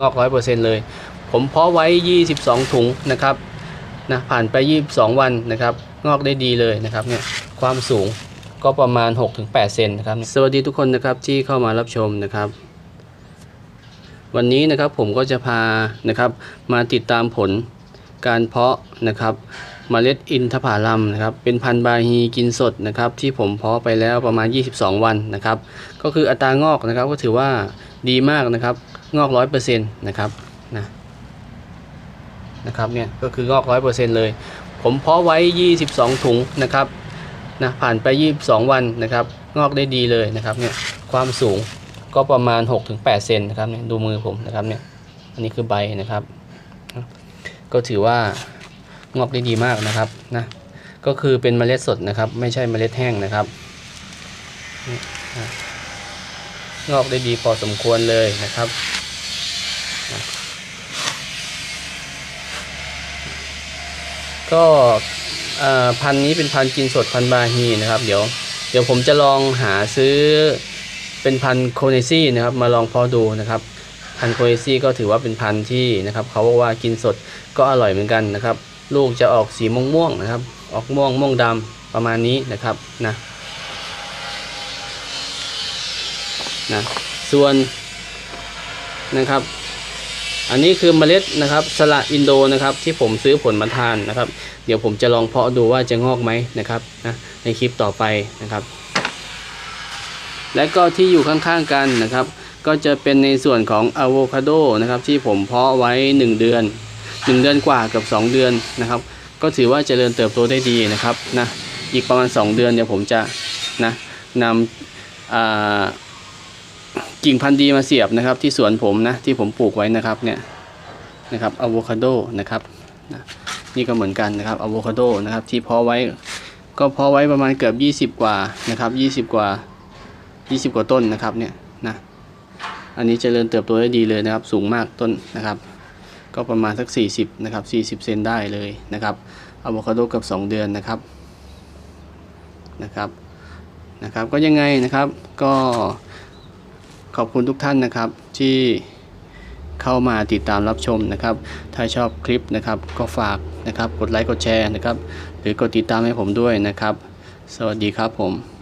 งอกร้อยเปอร์เซ็นต์เลย ผมเพาะไว้ 22 ถุงนะครับนะผ่านไป 22 วันนะครับ งอกได้ดีเลยนะครับเนี่ยความสูงก็ประมาณ 6-8 เซนนะครับ สวัสดีทุกคนนะครับที่เข้ามารับชมนะครับ วันนี้นะครับผมก็จะพานะครับมาติดตามผลการเพาะนะครับเมล็ดอินทผลัมนะครับเป็นพันธุ์บาฮีกินสดนะครับที่ผมเพาะไปแล้วประมาณ 22 วันนะครับ ก็คืออัตรางอกนะครับก็ถือว่าดีมากนะครับ งอกร้อยเปอร์เซ็นต์นะครับนะนะครับเนี่ยก็คืองอกร้อยเปอร์เซ็นต์เลย ผมเพาะไว้ 22 ถุงนะครับนะผ่านไป 22 วันนะครับ งอกได้ดีเลยนะครับเนี่ยความสูงก็ประมาณ 6-8เซนนะครับเนี่ยดูมือผมนะครับเนี่ยอันนี้คือใบนะครับ ก็ถือว่างอกได้ดีมากนะครับนะก็คือเป็นเมล็ดสดนะครับ ไม่ใช่เมล็ดแห้งนะครับ งอกได้ดีพอสมควรเลยนะครับ ก็พันนี้เป็นพันกินสดพันบาฮีนะครับ เดี๋ยว เดี๋ยวผมจะลองหาซื้อเป็นพันโคเนซี่นะครับ มาลองเพอดูนะครับพันโคเนซี่ก็ถือว่าเป็นพันที่นะครับเขาบอกว่ากินสดก็อร่อยเหมือนกันนะครับ ลูกจะออกสีม่วงม่วงนะครับ ออกม่วงม่วงดำประมาณนี้นะครับนะนะส่วนนะครับ อันนี้คือเมล็ดนะครับสละอินโดนะครับที่ผมซื้อผลมาทานนะครับ เดี๋ยวผมจะลองเพาะดูว่าจะงอกไหมนะครับนะในคลิปต่อไปนะครับ และก็ที่อยู่ข้างๆกันนะครับ ก็จะเป็นในส่วนของอะโวคาโดนะครับที่ผมเพาะไว้ 1 เดือน 1 เดือนกว่ากับ 2 เดือนนะครับ ก็ถือว่าเจริญเติบโตได้ดีนะครับนะอีกประมาณ 2 เดือนเดี๋ยวผมจะนะนำอ่า กิ่งพันธุ์ดีมาเสียบนะครับ ที่สวนผมนะที่ผมปลูกไว้นะครับเนี่ยนะครับอะโวคาโดนะครับนี่ก็เหมือนกันนะครับอะโวคาโดนะครับที่เพาะไว้ก็เพาะไว้ประมาณเกือบ 20 กว่านะครับ20 กว่า 20 กว่าต้นนะครับเนี่ยนะอันนี้เจริญเติบโตได้ดีเลยนะครับ สูงมากต้นนะครับ ก็ประมาณสัก 40นะครับ40 เซนได้เลยนะครับอะโวคาโดกับ 2 เดือนนะครับนะครับนะครับ ก็ยังไงนะครับก็ ขอบคุณทุกท่านนะครับที่เข้ามาติดตามรับชมนะครับ ถ้าชอบคลิปนะครับ ก็ฝากนะครับ กดไลค์กดแชร์นะครับ หรือกดติดตามให้ผมด้วยนะครับ สวัสดีครับผม